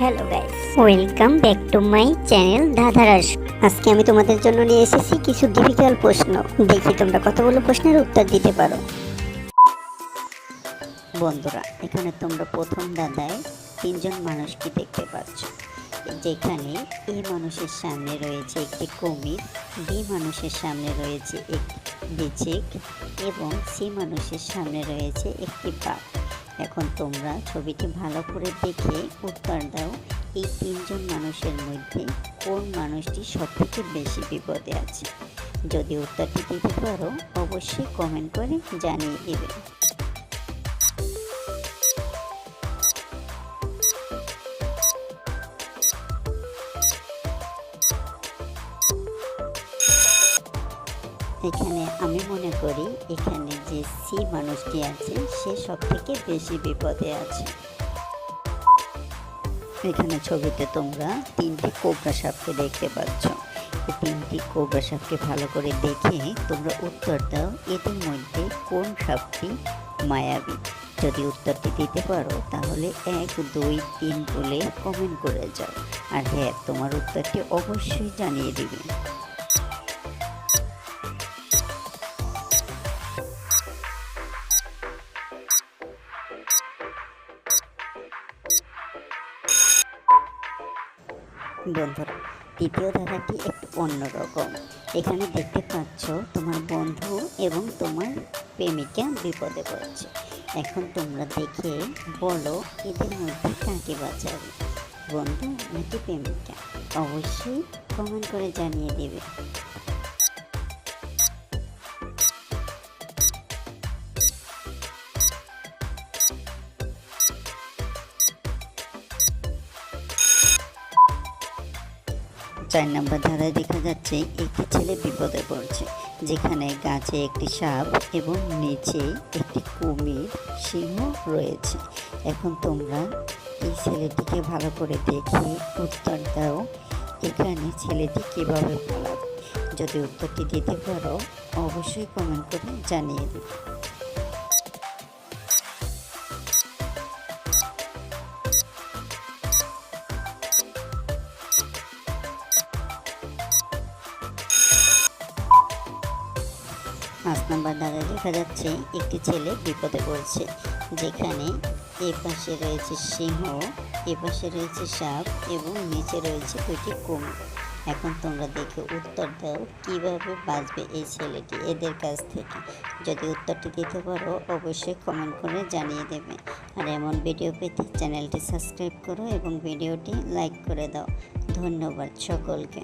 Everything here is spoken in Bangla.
Hello guys welcome back to my channel ধাঁধারাস আজকে আমি তোমাদের জন্য নিয়ে এসেছি কিছু ডিফিকাল্ট প্রশ্ন। দেখি তোমরা কতগুলো প্রশ্নের উত্তর দিতে পারো। বন্ধুরা, এখানে তোমরা প্রথম দাদায় তিনজন মানুষকে দেখতে পাচ্ছ। যেখানে এ মানুষের সামনে রয়েছে একটি কুমির, বি মানুষের সামনে রয়েছে একটি বেচেক এবং সি মানুষের সামনে রয়েছে একটি বাঘ। এখন তোমরা ছবিটি ভালো করে দেখে উত্তর দাও, এই তিনজন মানুষের মধ্যে কোন মানুষটি সবথেকে বেশি বিপদে আছে। যদি উত্তরটি দিতে পারো, অবশ্যই কমেন্ট করে জানিয়ে দেবে। এখানে আমি মনে করি এখানে যে সি মানুষটি আছে, সে সব থেকে বেশি বিপদে আছে। এখানে ছবিতে তোমরা তিনটি কোবরা সাপকে দেখতে পাচ্ছ। তিনটি কোবরা সাপকে ভালো করে দেখে তোমরা উত্তর দাও এদের মধ্যে কোন সাপটি মায়াবী। যদি উত্তরটি দিতে পারো, তাহলে এক, দুই, তিন বলে কমেন্ট করে যাও। আর হ্যাঁ তোমার উত্তরটি অবশ্যই জানিয়ে দিবে। বন্ধুরা, দ্বিতীয় ধারাটি একটু অন্যরকম এখানে দেখতে পাচ্ছ তোমার বন্ধু এবং তোমার প্রেমিকা বিপদে পড়ছে। এখন তোমরা দেখে বলো এদের মধ্যে কাকে বাঁচাবে। বন্ধু নাকি প্রেমিকা? অবশ্যই কমেন্ট করে জানিয়ে দেবে। চার নম্বর ধারায় দেখা যাচ্ছে, একটি ছেলে বিপদে পড়ছে, যেখানে গাছে একটি সাপ এবং নিচে একটি কুমির সিংহ রয়েছে। এখন তোমরা এই ছেলেটিকে ভালো করে দেখে উত্তর দাও, এখানে ছেলেটি কীভাবে পালাবে। যদি উত্তরটি দিতে পারো, অবশ্যই কমেন্ট করে জানিয়ে দিবে পাঁচ নম্বর দাদা দেখা যাচ্ছে একটি ছেলে বিপদে পড়ছে, যেখানে এ পাশে রয়েছে সিংহ, এ পাশে রয়েছে সাপ এবং নিচে রয়েছে দুটি কুমির এখন তোমরা দেখে উত্তর দাও, কীভাবে বাঁচবে এই ছেলেটি এদের কাছ থেকে? যদি উত্তরটি দিতে পারো, অবশ্যই কমেন্ট করে জানিয়ে দেবে। আর এমন ভিডিও পেতে চ্যানেলটি সাবস্ক্রাইব করো এবং ভিডিওটি লাইক করে দাও। ধন্যবাদ সকলকে।